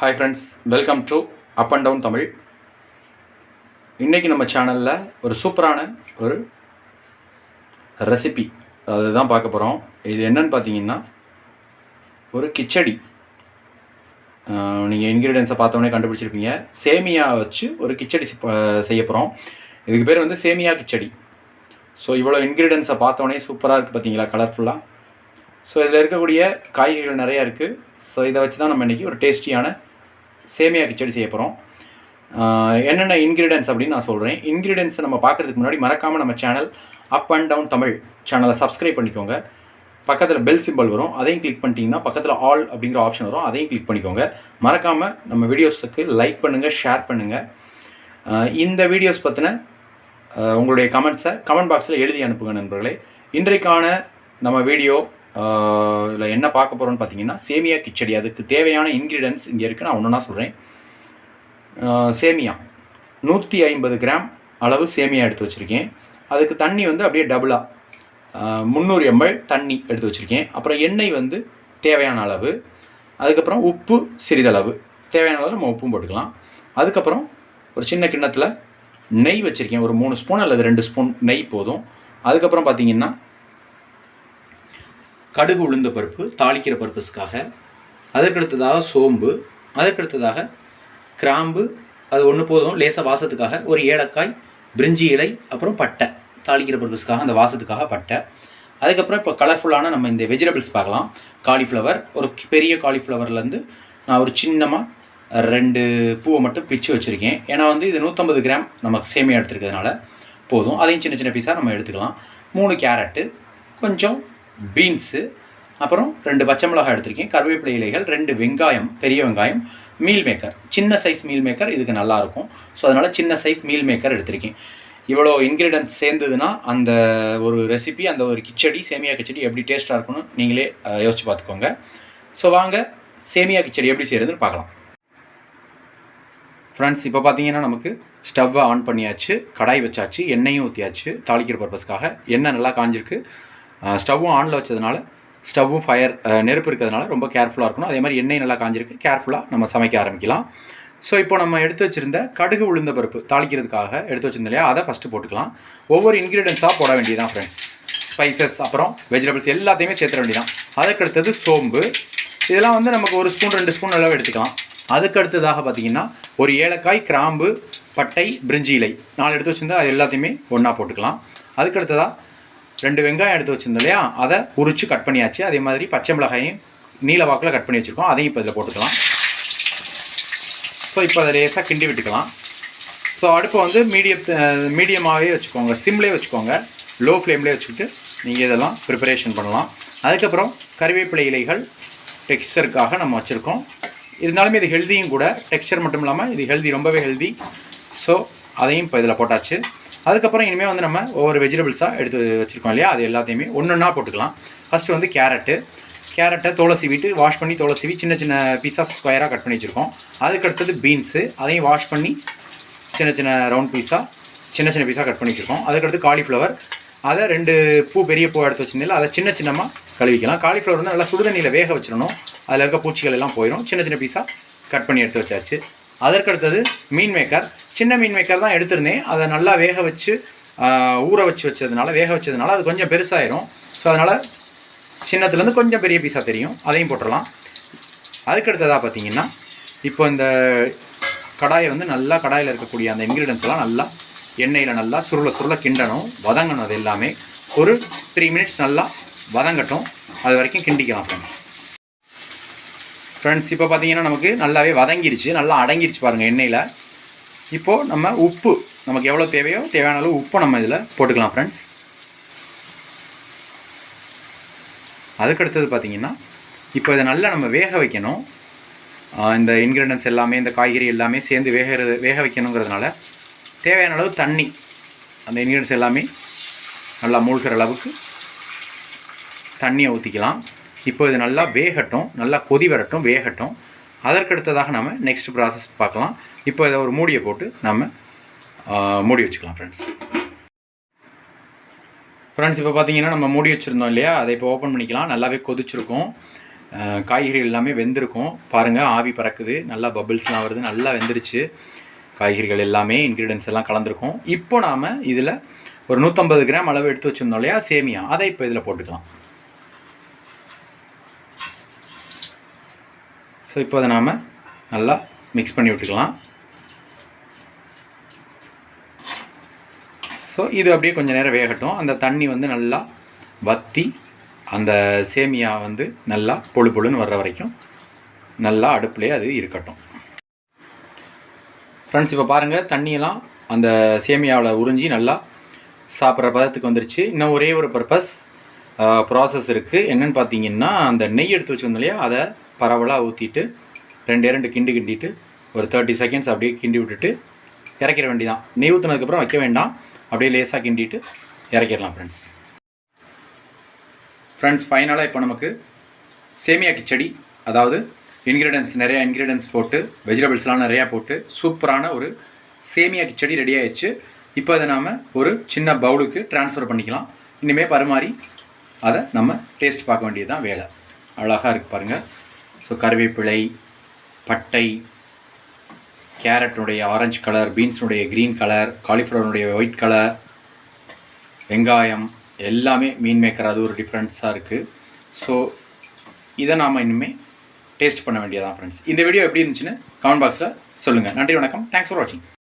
Hi friends welcome to up and down Tamil இன்றைக்கி நம்ம சேனலில் ஒரு சூப்பரான ஒரு ரெசிபி அதுதான் பார்க்க போகிறோம் இது என்னன்னு பார்த்தீங்கன்னா ஒரு கிச்சடி. நீங்கள் இன்க்ரீடியன்ஸை பார்த்தோன்னே கண்டுபிடிச்சிருப்பீங்க. சேமியா வச்சு ஒரு கிச்சடி செய்ய போகிறோம் இதுக்கு பேர் வந்து சேமியா கிச்சடி. ஸோ இவ்வளோ இன்க்ரீடியன்ஸை பார்த்தோன்னே சூப்பராக இருக்குது பார்த்தீங்களா கலர்ஃபுல்லாக ஸோ இதில் இருக்கக்கூடிய காய்கறிகள் நிறையா இருக்குது ஸோ இதை வச்சு தான் நம்ம இன்றைக்கி ஒரு டேஸ்டியான சேமியா கிச்சடி செய்ய போகிறோம் என்னென்ன இன்க்ரீடியன்ஸ் அப்படின்னு நான் சொல்கிறேன் இன்க்ரீடியன்ஸை நம்ம பார்க்குறதுக்கு முன்னாடி மறக்காமல் நம்ம channel up and down Tamil சேனலை சப்ஸ்கிரைப் பண்ணிக்கோங்க. பக்கத்தில் பெல் சிம்பிள் வரும். அதையும் கிளிக் பண்ணிட்டீங்கன்னா பக்கத்தில் ஆல் அப்படிங்கிற ஆப்ஷன் வரும். அதையும் கிளிக் பண்ணிக்கோங்க. மறக்காமல் நம்ம வீடியோஸுக்கு லைக் பண்ணுங்கள் ஷேர் பண்ணுங்கள் இந்த வீடியோஸ் பற்றின உங்களுடைய கமெண்ட்ஸை கமெண்ட் பாக்ஸில் எழுதி அனுப்புங்க நண்பர்களே. இன்றைக்கான நம்ம வீடியோ இதில் என்ன பார்க்க போகிறோம்னு பார்த்தீங்கன்னா சேமியா கிச்சடி. அதுக்கு தேவையான இன்க்ரீடியன்ஸ் இங்கே இருக்குது நான் ஒன்றா சொல்கிறேன் சேமியா. நூற்றி ஐம்பது கிராம் அளவு சேமியா எடுத்து வச்சுருக்கேன். அதுக்கு தண்ணி வந்து அப்படியே டபுளாக முந்நூறு எம்எல் தண்ணி எடுத்து வச்சுருக்கேன். அப்புறம் எண்ணெய் வந்து தேவையான அளவு. அதுக்கப்புறம் உப்பு சிறிதளவு. தேவையான அளவு நம்ம உப்பும் போட்டுக்கலாம். அதுக்கப்புறம் ஒரு சின்ன கிண்ணத்தில் நெய் வச்சுருக்கேன். ஒரு மூணு ஸ்பூன் அல்லது ரெண்டு ஸ்பூன் நெய் போதும். அதுக்கப்புறம் பார்த்தீங்கன்னா கடுகு உளுந்த பருப்பு தாளிக்கிற பர்பஸ்க்காக அதற்கடுத்ததாக சோம்பு அதற்கடுத்ததாக கிராம்பு அது ஒன்று போதும் லேசாக வாசத்துக்காக ஒரு ஏலக்காய் பிரிஞ்சி இலை அப்புறம் பட்டை தாளிக்கிற பர்பஸ்க்காக அந்த வாசத்துக்காக பட்டை. அதுக்கப்புறம் இப்போ கலர்ஃபுல்லான நம்ம இந்த வெஜிடபிள்ஸ் பார்க்கலாம். காலிஃப்ளவர் ஒரு பெரிய காலிஃப்ளவர்லேருந்து நான் ஒரு சின்னமாக ரெண்டு பூவை மட்டும் பிச்சு வச்சுருக்கேன். ஏன்னா வந்து இது நூற்றம்பது கிராம் நமக்கு சேமியா எடுத்துருக்கிறதுனால போதும். அதையும் சின்ன சின்ன பீஸாக நம்ம எடுத்துக்கலாம். மூணு கேரட்டு கொஞ்சம் பீன்ஸு அப்புறம் ரெண்டு பச்சை மிளகாய் எடுத்திருக்கேன். கருவேப்பிலை இலைகள் ரெண்டு வெங்காயம் பெரிய வெங்காயம் மீல் மேக்கர் சின்ன சைஸ் மீல் மேக்கர் இதுக்கு நல்லாயிருக்கும். ஸோ அதனால் சின்ன சைஸ் மீல் மேக்கர் எடுத்திருக்கேன். இவ்வளோ இன்க்ரீடியன்ஸ் சேர்ந்ததுன்னா அந்த ஒரு ரெசிபி அந்த ஒரு கிச்சடி சேமியா கிச்சடி எப்படி டேஸ்ட்டாக இருக்கும்னு நீங்களே யோசிச்சு பார்த்துக்கோங்க. ஸோ வாங்க சேமியா கிச்சடி எப்படி செய்கிறதுன்னு பார்க்கலாம். ஃப்ரெண்ட்ஸ் இப்போ பார்த்தீங்கன்னா நமக்கு ஸ்டவ்வை ஆன் பண்ணியாச்சு கடாய் வச்சாச்சு எண்ணெயும் ஊற்றியாச்சு தாளிக்கிற பர்பஸ்க்காக எண்ணெய் நல்லா காஞ்சிருக்கு. ஸ்டவ்வும் ஆனில் வச்சதுனால ஸ்டவ்வும் ஃபயர் நெருப்பு இருக்கிறதுனால ரொம்ப கேர்ஃபுல்லாக இருக்கணும். அதே மாதிரி எண்ணெய் நல்லா காஞ்சிருக்கு கேர்ஃபுல்லாக நம்ம சமைக்க ஆரம்பிக்கலாம். ஸோ இப்போ நம்ம எடுத்து வச்சிருந்த கடுகு உளுந்த பருப்பு தாளிக்கிறதுக்காக எடுத்து வச்சிருந்தோம் இல்லையா? அதை ஃபஸ்ட்டு போட்டுக்கலாம். ஒவ்வொரு இன்க்ரீடியன்ஸாக போட வேண்டியதான் ஃப்ரெண்ட்ஸ் ஸ்பைசஸ் அப்புறம் வெஜிடபிள்ஸ் எல்லாத்தையுமே சேர்த்துட வேண்டியதான் அதுக்கடுத்தது சோம்பு. இதெல்லாம் வந்து நமக்கு ஒரு ஸ்பூன் ரெண்டு ஸ்பூன் அளவு எடுத்துக்கலாம். அதுக்கு அடுத்ததாக பார்த்தீங்கன்னா ஒரு ஏலக்காய் கிராம்பு பட்டை பிரிஞ்சி இலை. நாலு எடுத்து வச்சுருந்தா அது எல்லாத்தையுமே ஒன்றா போட்டுக்கலாம். அதுக்கு அடுத்ததாக ரெண்டு வெங்காயம் எடுத்து வச்சுருந்தோம் இல்லையா? அதை உரித்து கட் பண்ணியாச்சு. அதே மாதிரி பச்சை மிளகாயும் நீல வாக்கில் கட் பண்ணி வச்சுருக்கோம். அதையும் இப்போ இதில் போட்டுக்கலாம். ஸோ இப்போ அதை லேசாக கிண்டி விட்டுக்கலாம். ஸோ அடுப்பை வந்து மீடியம் மீடியமாகவே வச்சுக்கோங்க. சிம்லேயே வச்சுக்கோங்க. லோ ஃப்ளேம்லேயே வச்சுக்கிட்டு நீங்கள் இதெல்லாம் ப்ரிப்பரேஷன் பண்ணலாம். அதுக்கப்புறம் கறிவேப்பிலை இலைகள் டெக்ஸ்டருக்காக நம்ம வச்சுருக்கோம். இருந்தாலுமே இது ஹெல்தியும் கூட. டெக்ஸ்டர் மட்டும் இல்லாமல் இது ஹெல்தி ரொம்பவே ஹெல்தி ஸோ அதையும் இப்போ இதில் போட்டாச்சு. அதுக்கப்புறம் இனிமேல் வந்து நம்ம ஒவ்வொரு வெஜிடபிள்ஸாக எடுத்து வச்சுருக்கோம் இல்லையா? அது எல்லாத்தையுமே ஒன்று ஒன்றா போட்டுக்கலாம். ஃபஸ்ட்டு வந்து கேரட்டு. கேரட்டை தோலை சீவிட்டு வாஷ் பண்ணி தோலை சீவி சின்ன சின்ன பீஸாக ஸ்கொயராக கட் பண்ணி வச்சுருக்கோம். அதுக்கு அடுத்தது பீன்ஸு அதையும் வாஷ் பண்ணி சின்ன சின்ன ரவுண்ட் பீஸாக சின்ன சின்ன பீஸாக கட் பண்ணி வச்சுருக்கோம். அதுக்கடுத்து காலிஃப்ளவர் அதை ரெண்டு பூ பெரிய பூ எடுத்து வச்சிருந்தீங்களா அதை சின்ன சின்னமாக கழுவிக்கலாம். காலிஃப்ளவர் வந்து நல்லா சுடுதண்ணியில் வேக வச்சிடணும். அதில் இருக்க பூச்சிகள் எல்லாம் போயிடும் சின்ன சின்ன பீஸாக கட் பண்ணி எடுத்து வச்சாச்சு. அதற்கடுத்தது மீன் மேக்கர் சின்ன மீன் மேக்கர் தான் எடுத்திருந்தேன். அதை நல்லா வேக வச்சு ஊற வச்சு வச்சதுனால வேக வச்சதுனால அது கொஞ்சம் பெருசாயிரும். ஸோ அதனால் சின்னத்துலேருந்து கொஞ்சம் பெரிய பீஸாக தெரியும். அதையும் போட்டுடலாம் அதுக்கடுத்ததாக பார்த்தீங்கன்னா இப்போ இந்த கடாயை வந்து நல்லா கடாயில் இருக்கக்கூடிய அந்த இன்க்ரீடியன்ஸ்லாம் எல்லாம் நல்லா எண்ணெயில் நல்லா சுருள சுருள கிண்டணும். வதங்கணும் அது எல்லாமே. ஒரு த்ரீ மினிட்ஸ் நல்லா வதங்கட்டும். அது வரைக்கும் கிண்டிக்கலாம் ஃப்ரெண்ட்ஸ் ஃப்ரெண்ட்ஸ் இப்போ பார்த்தீங்கன்னா நமக்கு நல்லாவே வதங்கிருச்சு. நல்லா அடங்கிருச்சு பாருங்கள் எண்ணெயில். இப்போது நம்ம உப்பு நமக்கு எவ்வளோ தேவையோ தேவையான அளவு உப்பு நம்ம இதில் போட்டுக்கலாம் ஃப்ரெண்ட்ஸ் அதுக்கடுத்தது பார்த்திங்கன்னா இப்போ இதை நல்லா நம்ம வேக வைக்கணும். இந்த இன்க்ரீடியன்ஸ் எல்லாமே இந்த காய்கறி எல்லாமே சேர்ந்து வேகிறது வேக வைக்கணுங்கிறதுனால தேவையான அளவு தண்ணி அந்த இன்க்ரீடியன்ஸ் எல்லாமே நல்லா மூழ்கிற அளவுக்கு தண்ணியை ஊற்றிக்கலாம் இப்போ இது நல்லா வேகட்டும் நல்லா கொதி வரட்டும் வேகட்டும். அதற்கடுத்ததாக நம்ம நெக்ஸ்ட் ப்ராசஸ் பார்க்கலாம். இப்போ இதை ஒரு மூடியை போட்டு நம்ம மூடி வச்சுக்கலாம் ஃப்ரெண்ட்ஸ் ஃப்ரெண்ட்ஸ் இப்போ பார்த்தீங்கன்னா நம்ம மூடி வச்சுருந்தோம் இல்லையா? அதை இப்போ ஓப்பன் பண்ணிக்கலாம். நல்லாவே கொதிச்சிருக்கும். காய்கறி எல்லாமே வெந்திருக்கும். பாருங்கள் ஆவி பறக்குது. நல்லா பபிள்ஸ்லாம் வருது. நல்லா வெந்துருச்சு. காய்கறிகள் எல்லாமே இன்க்ரீடியன்ஸ் எல்லாம் கலந்துருக்கும். இப்போ நாம் இதில் ஒரு நூற்றம்பது கிராம் அளவு எடுத்து வச்சுருந்தோம் இல்லையா? சேமியா. அதை இப்போ இதில் போட்டுக்கலாம். ஸோ இப்போ அதை நாம் நல்லா மிக்ஸ் பண்ணி விட்டுக்கலாம். ஸோ இது அப்படியே கொஞ்சம் நேரம் வேகட்டும். அந்த தண்ணி வந்து நல்லா வற்றி அந்த சேமியா வந்து நல்லா பொழு பொழுன்னு வர்ற வரைக்கும் நல்லா அடுப்புலேயே அது இருக்கட்டும். ஃப்ரெண்ட்ஸ் இப்போ பாருங்கள் தண்ணியெல்லாம் அந்த சேமியாவில் உறிஞ்சி நல்லா சாப்பிட்ற பதத்துக்கு வந்துருச்சு. இன்னும் ஒரே ஒரு பர்பஸ் ப்ராசஸ் இருக்குது என்னென்னு பார்த்தீங்கன்னா அந்த நெய் எடுத்து வச்சுருந்தோம் இல்லையா? அதை பரவலாக ஊற்றிட்டு ரெண்டே ரெண்டு கிண்டு கிண்டிட்டு ஒரு தேர்ட்டி செகண்ட்ஸ் அப்படியே கிண்டி விட்டுட்டு இறக்கிற வேண்டிதான். நெய் ஊற்றினதுக்கப்புறம் வைக்க வேண்டாம். அப்படியே லேசாக கிண்டிட்டு இறக்கிடலாம் ஃப்ரெண்ட்ஸ் ஃப்ரெண்ட்ஸ் ஃபைனலாக இப்போ நமக்கு சேமியா கிச்சடி அதாவது இன்க்ரீடியன்ஸ் நிறையா இன்க்ரீடியன்ஸ் போட்டு வெஜிடபிள்ஸ்லாம் நிறையா போட்டு சூப்பரான ஒரு சேமியா கிச்சடி ரெடி ஆயிடுச்சு. இப்போ அதை நாம் ஒரு சின்ன பவுலுக்கு ட்ரான்ஸ்ஃபர் பண்ணிக்கலாம். இனிமேல் பரிமாறி அதை நம்ம டேஸ்ட் பார்க்க வேண்டியது தான் வேலை. அழகாக இருக்குது பாருங்கள் ஸோ கருவேப்பிலை பட்டை கேரட்னுடைய ஆரஞ்சு கலர் பீன்ஸினுடைய க்ரீன் கலர் காலிஃப்ளவருடைய ஒயிட் கலர் வெங்காயம் எல்லாமே மீன் மேக்கர் அது ஒரு டிஃப்ரெண்ட்ஸாக இருக்குது ஸோ இதை நாம் இனிமேல் டேஸ்ட் பண்ண வேண்டியதான் ஃப்ரெண்ட்ஸ் இந்த வீடியோ எப்படி இருந்துச்சுன்னு கமெண்ட் பாக்ஸில் சொல்லுங்கள் நன்றி வணக்கம். தேங்க்ஸ் ஃபார் வாட்சிங்